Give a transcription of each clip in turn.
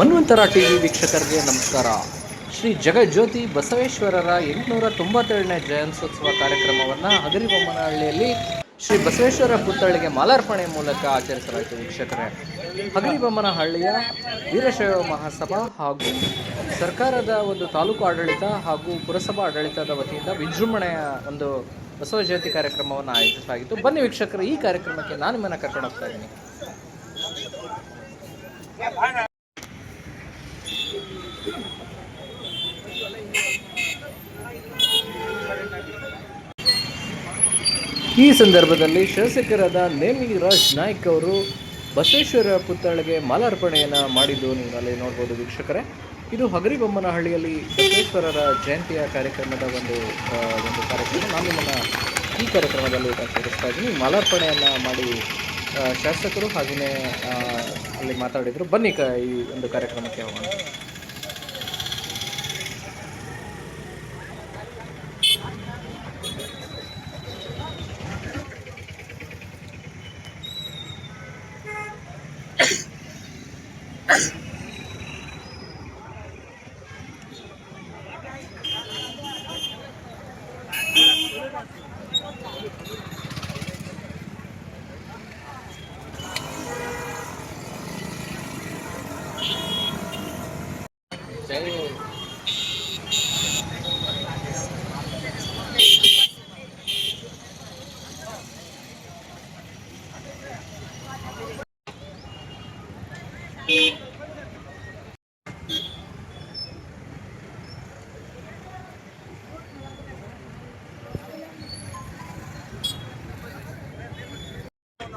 ಮನ್ವಂತರ T V ವೀಕ್ಷಕರಿಗೆ ನಮಸ್ಕಾರ. ಶ್ರೀ ಜಗಜ್ಯೋತಿ ಬಸವೇಶ್ವರರ ಎಂಟುನೂರ ತೊಂಬತ್ತೆರಡನೇ ಜಯಂತ್ಯೋತ್ಸವ ಕಾರ್ಯಕ್ರಮವನ್ನು ಹಗರಿಬೊಮ್ಮನಹಳ್ಳಿಯಲ್ಲಿ ಶ್ರೀ ಬಸವೇಶ್ವರ ಪುತ್ಥಳಿಗೆ ಮಾಲಾರ್ಪಣೆ ಮೂಲಕ ಆಚರಿಸಲಾಯಿತು ವೀಕ್ಷಕರೇ. ಹಗರಿಬೊಮ್ಮನಹಳ್ಳಿಯ ವೀರಶೈವ ಮಹಾಸಭಾ ಹಾಗೂ ಸರ್ಕಾರದ ಒಂದು ತಾಲೂಕು ಆಡಳಿತ ಹಾಗೂ ಪುರಸಭಾ ಆಡಳಿತದ ವತಿಯಿಂದ ವಿಜೃಂಭಣೆಯ ಒಂದು ಬಸವ ಜಯಂತಿ ಕಾರ್ಯಕ್ರಮವನ್ನು ಆಯೋಜಿಸಲಾಗಿತ್ತು. ಬನ್ನಿ ವೀಕ್ಷಕರು, ಈ ಕಾರ್ಯಕ್ರಮಕ್ಕೆ ನಾನು ನಿಮ್ಮನ್ನು ಕರ್ಕೊಂಡು ಹೋಗ್ತಾ ಇದ್ದೀನಿ. ಈ ಸಂದರ್ಭದಲ್ಲಿ ಶಾಸಕರಾದ ನೇಮಿರಾಜ್ ನಾಯ್ಕ್ ಅವರು ಬಸವೇಶ್ವರ ಪುತ್ಥಳಿಗೆ ಮಾಲಾರ್ಪಣೆಯನ್ನು ಮಾಡಿದ್ದು ನೀವು ಅಲ್ಲಿ ನೋಡ್ಬೋದು ವೀಕ್ಷಕರೇ. ಇದು ಹಗರಿಬೊಮ್ಮನಹಳ್ಳಿಯಲ್ಲಿ ಬಸವೇಶ್ವರರ ಜಯಂತಿಯ ಕಾರ್ಯಕ್ರಮದ ಒಂದು ಒಂದು ಕಾರ್ಯಕ್ರಮ. ನಾನು ನಿಮ್ಮನ್ನು ಈ ಕಾರ್ಯಕ್ರಮದಲ್ಲಿ ಸೇರಿಸ್ತಾ ಇದ್ದೀನಿ. ಮಾಲಾರ್ಪಣೆಯನ್ನು ಮಾಡಿ ಶಾಸಕರು ಹಾಗೆಯೇ ಅಲ್ಲಿ ಮಾತಾಡಿದರು. ಬನ್ನಿ ಕ, ಈ ಒಂದು ಕಾರ್ಯಕ್ರಮಕ್ಕೆ ಹೋಗೋಣ.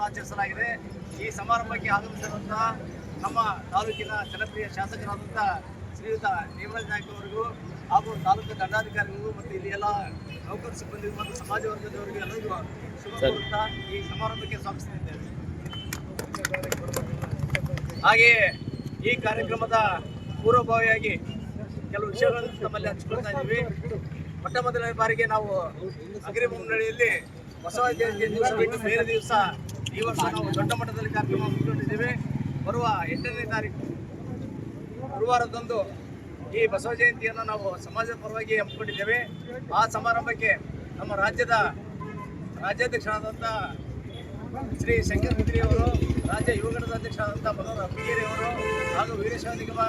ಆಚರಿಸಲಾಗಿದೆ. ಈ ಸಮಾರಂಭಕ್ಕೆ ಆಗಮಿಸಿರುವಂತಹ ನಮ್ಮ ತಾಲೂಕಿನ ಜನಪ್ರಿಯ ಶಾಸಕರಾದಂತಹ ಶ್ರೀಯುತ ನೇಮರಾಜ್ ನಾಯ್ಕ ಅವರಿಗೂ ಹಾಗೂ ತಾಲೂಕು ದಂಡಾಧಿಕಾರಿಗಳಿಗೂ ಮತ್ತು ಇಲ್ಲಿ ಎಲ್ಲ ನೌಕರ ಸಿಬ್ಬಂದಿ ಮತ್ತು ಸಮಾಜ ವರ್ಗದವರಿಗೂ ಎಲ್ಲರಿಗೂ ಶುಭ ಈ ಸಮಾರಂಭಕ್ಕೆ ಸ್ವಾಗತಿಸುತ್ತಿದ್ದೇವೆ. ಹಾಗೆಯೇ ಈ ಕಾರ್ಯಕ್ರಮದ ಪೂರ್ವಭಾವಿಯಾಗಿ ಕೆಲವು ವಿಷಯಗಳನ್ನು ತಮ್ಮಲ್ಲಿ ಹಂಚಿಕೊಳ್ತಾ ಇದ್ದೀವಿ. ಮೊಟ್ಟ ಮೊದಲನೇ ಬಾರಿಗೆ ನಾವು ಅಗ್ರಿಬೊಮ್ಮನಹಳ್ಳಿಯಲ್ಲಿ ಬಸವ ಜಯಂತಿ ದಿವಸ ಬಿಟ್ಟು ಬೇರೆ ದಿವಸ ಈ ವರ್ಷ ನಾವು ದೊಡ್ಡ ಮಟ್ಟದಲ್ಲಿ ಕಾರ್ಯಕ್ರಮ ಹಮ್ಮಿಕೊಂಡಿದ್ದೇವೆ. ಬರುವ ಎಂಟನೇ ತಾರೀಕು ಗುರುವಾರದಂದು ಈ ಬಸವ ಜಯಂತಿಯನ್ನು ನಾವು ಸಮಾಜದ ಪರವಾಗಿ ಹಮ್ಮಿಕೊಂಡಿದ್ದೇವೆ. ಆ ಸಮಾರಂಭಕ್ಕೆ ನಮ್ಮ ರಾಜ್ಯದ ರಾಜ್ಯಾಧ್ಯಕ್ಷರಾದಂಥ ಶ್ರೀ ಶಂಕರ್ ಅವರು, ರಾಜ್ಯ ಯುವಕರದ ಅಧ್ಯಕ್ಷರಾದಂಥ ಮನೋಹರ್ ಅವರು ಹಾಗೂ ವೀರೇಶ್ವರ ನಿಗಮ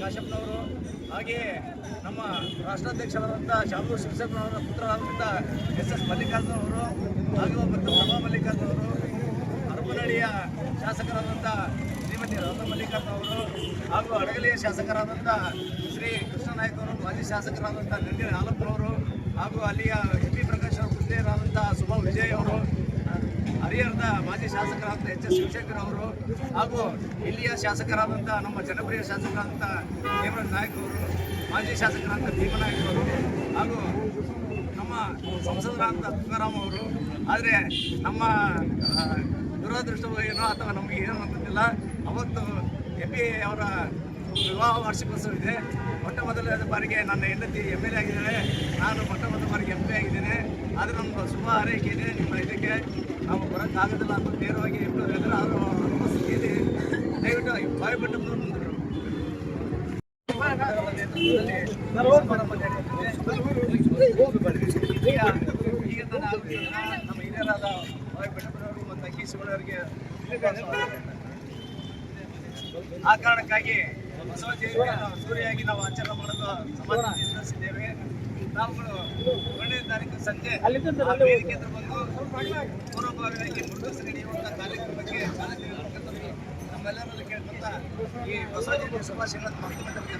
ಕಾಶಪ್ಪನವರು ಹಾಗೆಯೇ ನಮ್ಮ ರಾಷ್ಟ್ರಾಧ್ಯಕ್ಷರಾದಂಥ ಶಾಮೂರ್ ಶಿವಸೇನವರ ಪುತ್ರರಾದಂಥ ಎಸ್ ಎಸ್ ಮಲ್ಲಿಕಾರ್ಜುನ ಅವರು ಹಾಗೂ ಮತ್ತು ಪ್ರಭಾ ಮಲ್ಲಿಕಾರ್ಜುನ ಅವರು ಅರಪನಹಳ್ಳಿಯ ಶಾಸಕರಾದಂಥ ಶ್ರೀಮತಿ ರಾಧ ಮಲ್ಲಿಕಾರ್ಜುನ ಅವರು ಹಾಗೂ ಅಡಗಲಿಯ ಶಾಸಕರಾದಂಥ ಶ್ರೀ ಕೃಷ್ಣ ನಾಯ್ಕ ಅವರು ಮಾಜಿ ಶಾಸಕರಾದಂಥ ನಂದಿನ ಹಾಲಪ್ಪನವರು ಹಾಗೂ ಅಲ್ಲಿಯ ಎಂ ಪಿ ಪ್ರಕಾಶ್ ಸುಭಾ ವಿಜಯ್ ಅವರು, ಹರಿಹರದ ಮಾಜಿ ಶಾಸಕರಾದಂಥ ಎಚ್ ಎಸ್ ಶಿವಶಂಕರ್ ಅವರು, ಹಾಗೂ ಇಲ್ಲಿಯ ಶಾಸಕರಾದಂಥ ನಮ್ಮ ಜನಪ್ರಿಯ ಶಾಸಕರಾದಂಥ ದೇವರಾಜ್ ನಾಯಕ್ ಅವರು, ಮಾಜಿ ಶಾಸಕರಾದಂಥ ಭೀಮನಾಯಕ್ ಅವರು, ಹಾಗೂ ನಮ್ಮ ಸಂಸದರಾದಂಥ ತುಕಾರಾಮ್ ಅವರು. ಆದರೆ ನಮ್ಮ ದುರದೃಷ್ಟವೋ ಏನೋ ಅಥವಾ ನಮಗೆ ಏನೋ ಗೊತ್ತಿಲ್ಲ ಅವತ್ತು ಎಂ ಪಿ ಅವರ ವಿವಾಹ ವಾರ್ಷಿಕೋತ್ಸವ ಇದೆ. ಮೊಟ್ಟ ಮೊದಲ ಬಾರಿಗೆ ನನ್ನ ಹೆಂಡತಿ ಎಂ ಎಲ್ ಎ ಆಗಿದ್ದಾಳೆ. ನಾನು ಮೊಟ್ಟ ಮೊದಲ ಬಾರಿಗೆ ಎಂ ಪಿ ಆಗಿದ್ದೇನೆ. ಆದರೆ ನಮ್ಮ ಶುಭ ಹಾರೈಕೆ ಇದೆ. ನಿಮ್ಮ ಇದಕ್ಕೆ ನಾವು ಬರೋಕ್ಕಾಗೋದಿಲ್ಲ ಅಂತ ನೇರವಾಗಿ ಹೇಳಿದ್ರೆ ಅವರು ಉಪಸ್ಥಿತಿಯಲ್ಲಿ ದಯವಿಟ್ಟು ಮುಂದೆ ಮುಂದರು ಈಗ ಈಗ ನಮ್ಮ ಹಿರಿಯರಾದ ಬಾಯ್ ಬೆಟ್ಟಪ್ಪನವರು ಮತ್ತು ಅಕ್ಕೀಶಿಗಳವರಿಗೆ ಆ ಕಾರಣಕ್ಕಾಗಿ ಬಸವ ನಾವು ಆಚರಣೆ ಮಾಡಲು ನಿರ್ಧರಿಸಿದ್ದೇವೆ ನಾವುಗಳು ಒಂದನೇ ತಾರೀಕು ಸಂಜೆ ವೇದಿಕೆ ಬಂದು ಪೂರ್ವಭಾವಿಯಾಗಿ ಮುರುಗಸ್ ನಡೆಯುವಂಥ ಕಾರ್ಯಕ್ರಮಕ್ಕೆ ನಮ್ಮೆಲ್ಲರಲ್ಲಿ ಈ ಬಸವ ಜಯಂತಿ ಶುಭಾಶಯಗಳನ್ನು ಮುಖ್ಯಮಂತ್ರಿ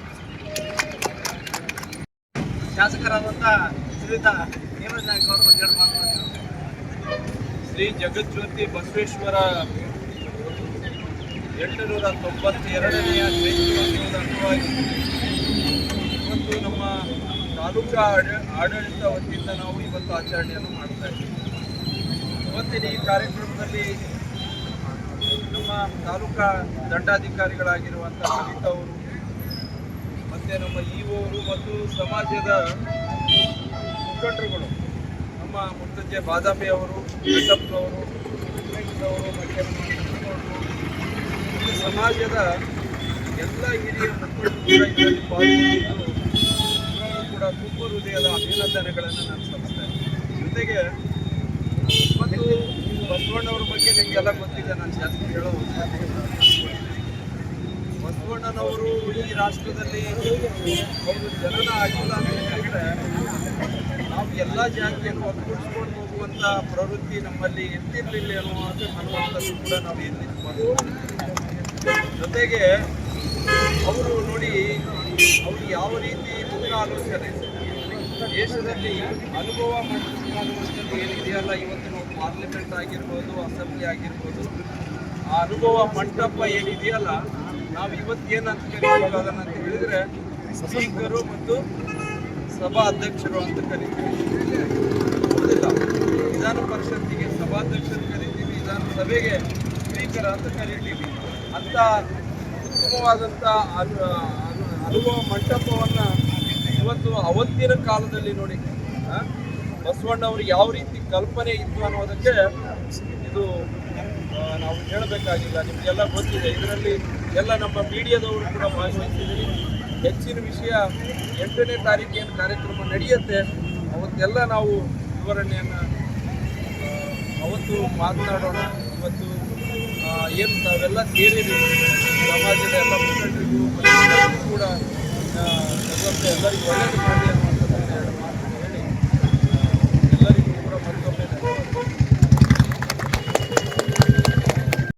ಶಾಸಕರಾದಂಥ ಶ್ರೀಯುತ ಹೇಮರಾಜ್ ನಾಯ್ಕ ಅವರು ಒಂದೆರಡು ಮಾತನಾಡಿದರು ಶ್ರೀ ಜಗಜ್ಯೋತಿ ಬಸವೇಶ್ವರ ಎಂಟುನೂರ ತೊಂಬತ್ತೆರಡನೆಯ ಜಯಂತ್ಯೋತ್ಸವದ ಅಂಗವಾಗಿ ಇವತ್ತು ನಮ್ಮ ತಾಲೂಕಾ ಆಡ- ಆಡಳಿತ ವತಿಯಿಂದ ನಾವು ಇವತ್ತು ಆಚರಣೆಯನ್ನು ಮಾಡ್ತಾ ಇದ್ದೀವಿ. ಇವತ್ತಿನ ಈ ಕಾರ್ಯಕ್ರಮದಲ್ಲಿ ನಮ್ಮ ತಾಲೂಕಾ ದಂಡಾಧಿಕಾರಿಗಳಾಗಿರುವಂಥ ಸವಿತಾ ಅವರು, ಮತ್ತು ನಮ್ಮ ಇ ಅವರು ಮತ್ತು ಸಮಾಜದ ಮುಖಂಡರುಗಳು, ನಮ್ಮ ಮುತ್ತಜ್ಜೆ ಬಾದಾಮಿ ಅವರು ಅವರು ಮತ್ತು ಸಮಾಜದ ಎಲ್ಲ ಹಿರಿಯ ಮಕ್ಕಳು ಕೂಡ ತುಂಬ ಹೃದಯದ ಅಭಿನಂದನೆಗಳನ್ನು ನಾನು ಸಲ್ಲಿಸ್ತೇನೆ ಜೊತೆಗೆ ಮತ್ತು ಬಸವಣ್ಣವ್ರ ಬಗ್ಗೆ ನಿಮಗೆಲ್ಲ ಗೊತ್ತಿದೆ, ನಾನು ಜಾಸ್ತಿ ಹೇಳೋ. ಬಸವಣ್ಣನವರು ಈ ರಾಷ್ಟ್ರದಲ್ಲಿ ಒಂದು ಜನನ ಆಗಿಲ್ಲ ಅಂತ ನಾವು ಎಲ್ಲ ಜಾತಿಯನ್ನು ಒಗ್ಗೂಡಿಸ್ಕೊಂಡು ಹೋಗುವಂಥ ಪ್ರವೃತ್ತಿ ನಮ್ಮಲ್ಲಿ ಎತ್ತಿರಲಿಲ್ಲ ಅನ್ನುವಂಥ ಅನ್ನುವಂಥದ್ದು ಕೂಡ ನಾವು ಎತ್ತಿರ್ಬೋದು ಜೊತೆಗೆ ಅವರು ನೋಡಿ ಅವರು ಯಾವ ರೀತಿ ಮುಂದಾಲೋಚನೆ ದೇಶದಲ್ಲಿ ಅನುಭವ ಮಾಡುವಂಥದ್ದು ಏನಿದೆಯಲ್ಲ, ಇವತ್ತು ನಾವು ಪಾರ್ಲಿಮೆಂಟ್ ಆಗಿರ್ಬೋದು ಅಸೆಂಬ್ಲಿ ಆಗಿರ್ಬೋದು, ಆ ಅನುಭವ ಮಂಟಪ ಏನಿದೆಯಲ್ಲ, ನಾವು ಇವತ್ತು ಅಂತ ಕರಿತೀವಿ ಅದನ್ನ ಅಂತ ಹೇಳಿದ್ರೆ ಸ್ಪೀಕರು ಮತ್ತು ಸಭಾ ಅಧ್ಯಕ್ಷರು ಅಂತ ಕರಿತೀವಿ. ವಿಧಾನ ಪರಿಷತ್ತಿಗೆ ಸಭಾಧ್ಯಕ್ಷರು ಕರಿತೀವಿ ವಿಧಾನಸಭೆಗೆ ಸ್ಪೀಕರ್ ಅಂತ ಕರಿತೀವಿ. ಅಂತ ಉತ್ತಮವಾದಂಥ ಅನು ಅನು- ಅನುಭವ ಮಂಟಪವನ್ನು ಇವತ್ತು ಅವತ್ತಿನ ಕಾಲದಲ್ಲಿ ನೋಡಿ ಬಸವಣ್ಣವರು ಯಾವ ರೀತಿ ಕಲ್ಪನೆ ಇತ್ತು ಅನ್ನೋದಕ್ಕೆ ಇದು ನಾವು ಹೇಳಬೇಕಾಗಿಲ್ಲ. ನಿಮಗೆಲ್ಲ ಗೊತ್ತಿದೆ. ಇದರಲ್ಲಿ ಎಲ್ಲ ನಮ್ಮ ಮೀಡಿಯಾದವರು ಕೂಡ ಭಾಗವಹಿಸಿದ್ದೀವಿ ಹೆಚ್ಚಿನ ವಿಷಯ ಎಂಟನೇ ತಾರೀಕೇನು ಕಾರ್ಯಕ್ರಮ ನಡೆಯುತ್ತೆ. ಅವತ್ತೆಲ್ಲ ನಾವು ವಿವರಣೆಯನ್ನು ಅವತ್ತು ಮಾತನಾಡೋಣ. ಇವತ್ತು ಏನು ತಾವೆಲ್ಲ ಸೇರಿರಿ ಸಮಾಜದ ಎಲ್ಲ ಮುಖಂಡರಿಗೂ ಕೂಡ ಎಲ್ಲರಿಗೂ ಒಳ್ಳೆಯದು ಮಾಡಲಿ